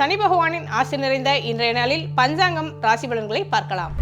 சனி பகவானின் ஆசி நிறைந்த இன்றைய நாளில் பஞ்சாங்கம் ராசி பலன்களை பார்க்கலாம்.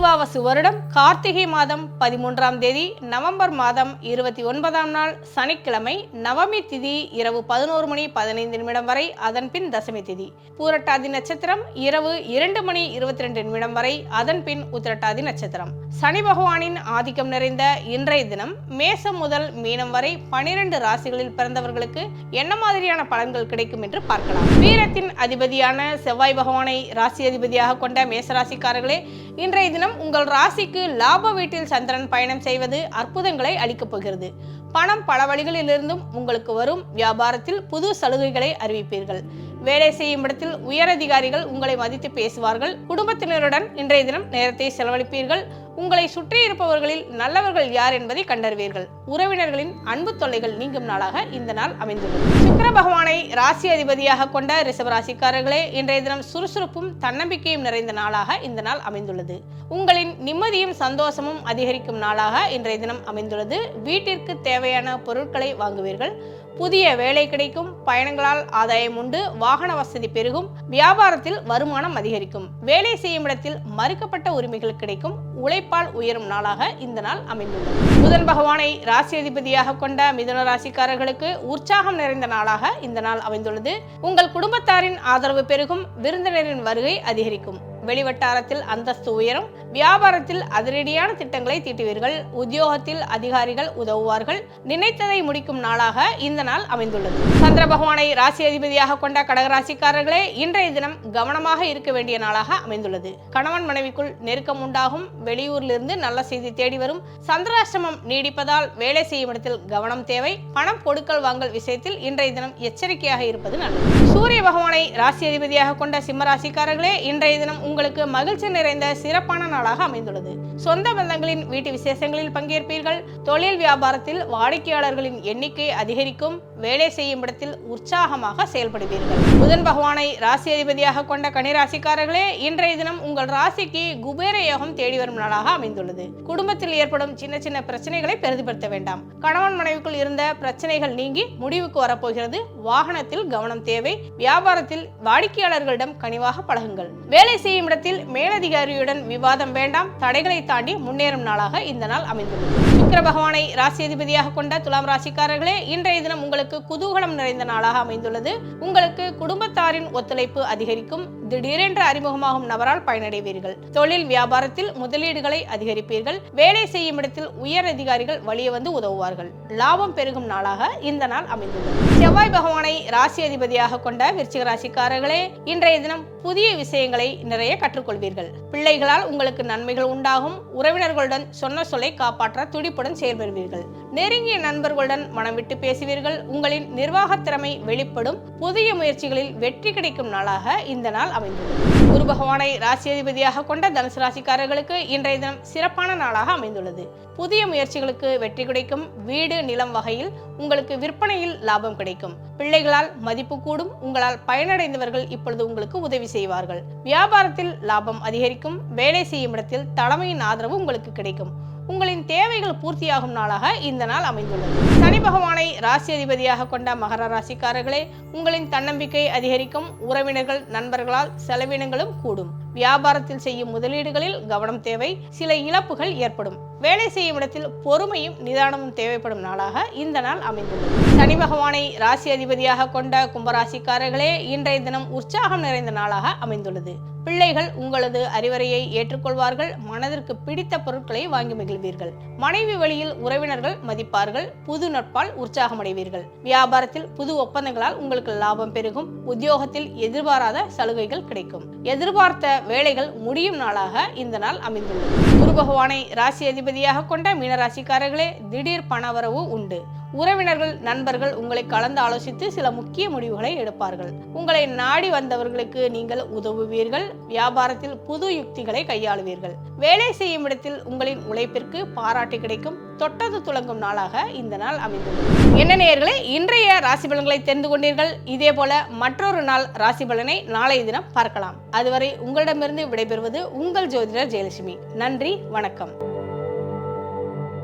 விசுவாவசு வருடம் கார்த்திகை மாதம் பதிமூன்றாம் தேதி நவம்பர் மாதம் இருபத்தி ஒன்பதாம் நாள் சனிக்கிழமை நவமி திதி இரவு பதினோரு மணி பதினைந்து நிமிடம் வரை அதன்பின் தசமி திதி. பூரட்டாதி நட்சத்திரம் இரவு இரண்டு மணி இருபத்தி ரெண்டு நிமிடம் வரை அதன்பின் உத்திரட்டாதி நட்சத்திரம். சனி பகவானின் ஆதிக்கம் நிறைந்த இன்றைய தினம் மேசம் முதல் மீனம் வரை பனிரெண்டு ராசிகளில் பிறந்தவர்களுக்கு என்ன மாதிரியான பலன்கள் கிடைக்கும் என்று பார்க்கலாம். வீரத்தின் அதிபதியான செவ்வாய் பகவானை ராசி அதிபதியாக கொண்ட மேசராசிக்காரர்களே இன்றைய தினம் உங்கள் ராசிக்கு லாப வீட்டில் சந்திரன் பயணம் செய்வது அற்புதங்களை அளிக்கப் போகிறது. பணம் பல வழிகளிலிருந்தும் உங்களுக்கு வரும். வியாபாரத்தில் புது சலுகைகளை அறிவிப்பீர்கள். வேலை செய்யும் இடத்தில் உயரதிகாரிகள் உங்களை மதித்து பேசுவார்கள். குடும்பத்தினருடன் இன்றைய தினம் நேரத்தை செலவழிப்பீர்கள். உங்களை சுற்றி இருப்பவர்களில் நல்லவர்கள் யார் என்பதை கண்டறிவீர்கள். உறவினர்களின் அன்பு தொல்லைகள் நீங்கும் நாளாக இந்த நாள் அமைந்துள்ளது. சுக்கர பகவானை ராசி அதிபதியாக கொண்ட ரிஷபராசிக்காரர்களே இன்றைய தினம் சுறுசுறுப்பும் தன்னம்பிக்கையும் நிறைந்த நாளாக இந்த நாள் அமைந்துள்ளது. உங்களின் நிம்மதியும் சந்தோஷமும் அதிகரிக்கும் நாளாக இன்றைய தினம் அமைந்துள்ளது. வீட்டிற்கு தேவையான பொருட்களை வாங்குவீர்கள். புதிய வேலை கிடைக்கும் பயணங்களால் ஆதாயம் உண்டு வாகன வசதி பெருகும் வியாபாரத்தில் வருமானம் அதிகரிக்கும். வேலை செய்யும் இடத்தில் மறுக்கப்பட்ட உரிமைகள் கிடைக்கும். உழைப்பால் உயரும் நாளாக இந்த நாள் அமைந்துள்ளது. புதன் பகவானை ராசி அதிபதியாக கொண்ட மிதுன ராசிக்காரர்களுக்கு உற்சாகம் நிறைந்த நாளாக இந்த நாள் அமைந்துள்ளது. உங்கள் குடும்பத்தாரின் ஆதரவு பெருகும் விருந்தினரின் வருகை அதிகரிக்கும். வெளிவட்டாரத்தில் அந்தஸ்து உயரும். வியாபாரத்தில் அதிரடியான திட்டங்களை தீட்டுவீர்கள். உத்தியோகத்தில் அதிகாரிகள் உதவுவார்கள். நினைத்ததை முடிக்கும் நாளாக இந்த நாள் அமைந்துள்ளது. சந்திர பகவானை ராசி அதிபதியாக கொண்ட கடகராசிக்காரர்களே இன்றைய தினம் கவனமாக இருக்க வேண்டிய நாளாக அமைந்துள்ளது. கணவன் மனைவிக்குள் நெருக்கம் உண்டாகும். வெளியூரிலிருந்து நல்ல செய்தி தேடி வரும். சந்திராஷ்டமம் நீடிப்பதால் வேலை செய்யும் இடத்தில் கவனம் தேவை. பணம் கொடுக்கல் வாங்கல் விஷயத்தில் இன்றைய தினம் எச்சரிக்கையாக இருப்பது நல்லது. சூரிய பகவானை ராசி அதிபதியாக கொண்ட சிம்ம ராசிக்காரர்களே இன்றைய தினம் உங்கள் உங்களுக்கு மகிழ்ச்சி நிறைந்த சிறப்பான நாளாக அமைந்துள்ளது. சொந்த பந்தங்களின் வீட்டு விசேஷங்களில் பங்கேற்பீர்கள். தொழில் வியாபாரத்தில் வாடிக்கையாளர்களின் எண்ணிக்கை அதிகரிக்கும். வேலை செய்யும் இடத்தில் உற்சாகமாக செயல்படுவீர்கள். புதன் பகவானை ராசி அதிபதியாக கொண்ட கனிராசிக்காரர்களே இன்றைய தினம் உங்கள் ராசிக்கு குபேர யோகம் தேடி வரும் நாளாக அமைந்துள்ளது. குடும்பத்தில் ஏற்படும் சின்ன சின்ன பிரச்சனைகளை பெரிதுபடுத்த வேண்டாம். கணவன் மனைவிக்குள் இருந்த பிரச்சனைகள் நீங்கி முடிவுக்கு வரப்போகிறது. வாகனத்தில் கவனம் தேவை. வியாபாரத்தில் வாடிக்கையாளர்களிடம் கனிவாக பழகுங்கள். வேலை செய்யும் நிமிடத்தில் மேலதிகாரியுடன் விவாதம் வேண்டாம் தடைகளை தாண்டி முன்னேறும் நாளாக இந்த நாள் அமைந்துள்ளது. சுக்கிர பகவானை ராசி அதிபதியாக கொண்ட துலாம் ராசிக்காரர்களே இன்றைய தினம் உங்களுக்கு குதூகலம் நிறைந்த நாளாக அமைந்துள்ளது. உங்களுக்கு குடும்பத்தாரின் ஒத்துழைப்பு அதிகரிக்கும். திடீரென்று அறிமுகமாகும் நபரால் பயனடைவீர்கள். தொழில் வியாபாரத்தில் முதலீடுகளை அதிகரிப்பீர்கள். வேலை செய்யும் இடத்தில் உயர் அதிகாரிகள் வழியே வந்து உதவுவார்கள். லாபம் பெருகும் நாளாக இந்த நாள் அமைந்துள்ளது. செவ்வாய் பகவானை ராசி அதிபதியாக கொண்ட விருச்சிக ராசிக்காரர்களே இன்றைய தினம் புதிய விஷயங்களை நிறைய கற்றுக்கொள்வீர்கள். பிள்ளைகளால் உங்களுக்கு நன்மைகள் உண்டாகும். உறவினர்களுடன் சொன்ன சொல்லை காப்பாற்ற துடிப்புடன் செயல்படுவீர்கள் நெருங்கிய நண்பர்களுடன் மனம் விட்டு பேசுவீர்கள். உங்களின் நிர்வாக திறமை வெளிப்படும். புதிய முயற்சிகளில் வெற்றி கிடைக்கும் நாளாக இந்த நாள் அமைந்துள்ளது குரு பகவானை ராசி அதிபதியாக கொண்ட தனுசு ராசிக்காரர்களுக்கு இன்றைய தினம் சிறப்பான நாளாக அமைந்துள்ளது. புதிய முயற்சிகளுக்கு வெற்றி கிடைக்கும். வீடு நிலம் வகையில் உங்களுக்கு விற்பனையில் லாபம் கிடைக்கும். பிள்ளைகளால் மதிப்பு கூடும். உங்களால் பயனடைந்தவர்கள் இப்பொழுது உங்களுக்கு உதவி செய்வார்கள். வியாபாரத்தில் லாபம் அதிகரிக்கும். வேலை செய்யும் இடத்தில் தலைமையின் ஆதரவு உங்களுக்கு கிடைக்கும். உங்களின் தேவைகள் பூர்த்தியாகும் நாளாக இந்த நாள் அமைந்துள்ளது. சனி பகவானை ராசி அதிபதியாக கொண்ட மகர ராசிக்காரர்களே உங்களின் தன்னம்பிக்கை அதிகரிக்கும். உறவினர்கள் நண்பர்களால் செலவினங்களும் கூடும். வியாபாரத்தில் செய்யும் முதலீடுகளில் கவனம் தேவை. சில இழப்புகள் ஏற்படும். வேலை செய்யும் இடத்தில் பொறுமையும் நிதானமும் தேவைப்படும் நாளாக இந்த நாள் அமைந்துள்ளது. சனி பகவானை ராசி அதிபதியாக கொண்ட கும்பராசிக்காரர்களே இன்றைய தினம் உற்சாகம் நிறைந்த நாளாக அமைந்துள்ளது. பிள்ளைகள் உங்களது அறிவுரையை ஏற்றுக்கொள்வார்கள் மனதிற்கு பிடித்த பொருட்களை வாங்கி மகிழ்வீர்கள். மனைவி வழியில் உறவினர்கள் மதிப்பார்கள் புது நட்பால் உற்சாகமடைவீர்கள். வியாபாரத்தில் புது ஒப்பந்தங்களால் உங்களுக்கு லாபம் பெருகும் உத்தியோகத்தில் எதிர்பாராத சலுகைகள் கிடைக்கும். எதிர்பார்த்த வேலைகள் முடியும் நாளாக இந்த நாள் அமைந்துள்ளது. குரு பகவானை ராசி அதிபதியாக கொண்ட மீனராசிக்காரர்களே திடீர் பணவரவு உண்டு. உறவினர்கள் நண்பர்கள் உங்களை கலந்து ஆலோசித்து சில முக்கிய முடிவுகளை எடுப்பார்கள். உங்களை நாடி வந்தவர்களுக்கு நீங்கள் உதவுவீர்கள். வியாபாரத்தில் புது யுக்திகளை கையாளுவீர்கள். வேலை செய்யும் இடத்தில் உங்களின் உழைப்பிற்கு பாராட்டு கிடைக்கும். தொட்டது துளங்கும் நாளாக இந்த நாள் அமைந்துள்ளது. என்ன நேயர்களே இன்றைய ராசி பலன்களை தெரிந்து கொண்டீர்கள். இதே போல மற்றொரு நாள் ராசி பலனை நாளைய தினம் பார்க்கலாம். அதுவரை உங்களிடமிருந்து விடைபெறுவது உங்கள் ஜோதிடர் ஜெயலட்சுமி. நன்றி வணக்கம்.